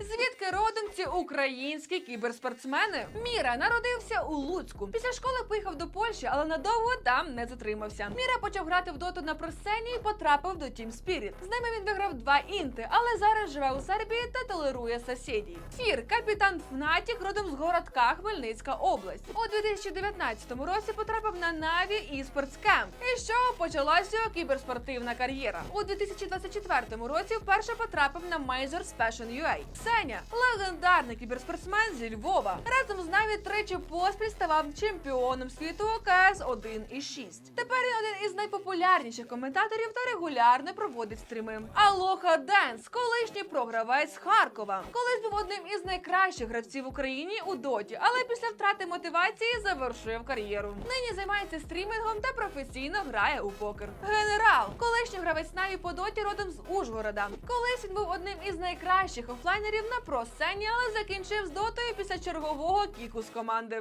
It's родом ці українські кіберспортсмени? Міра народився у Луцьку. Після школи поїхав до Польщі, але надовго там не затримався. Міра почав грати в доту на просцені і потрапив до Team Spirit. З ними він виграв два інти, але зараз живе у Сербії та толерує сусідів. Фір, капітан Фнатік, родом з городка Хмельницька область. У 2019 році потрапив на Наві eSports Camp. І чого почалася його кіберспортивна кар'єра. У 2024 році вперше потрапив на Majors Fashion UA. Сеня легендарний кіберспортсмен зі Львова. Разом з Наві тричі поспіль ставав чемпіоном світу КС 1 і 6. Тепер він один із найпопулярніших коментаторів та регулярно проводить стріми. Алоха Денс, колишній програвець Харкова, колись був одним із найкращих гравців в Україні у доті, але після втрати мотивації завершив кар'єру. Нині займається стрімінгом та професійно грає у покер. Генерал, колишній гравець Наві по доті родом з Ужгорода. Колись він був одним із найкращих офлайнерів на про-сцені, але закінчив з дотою після чергового кіку з команди.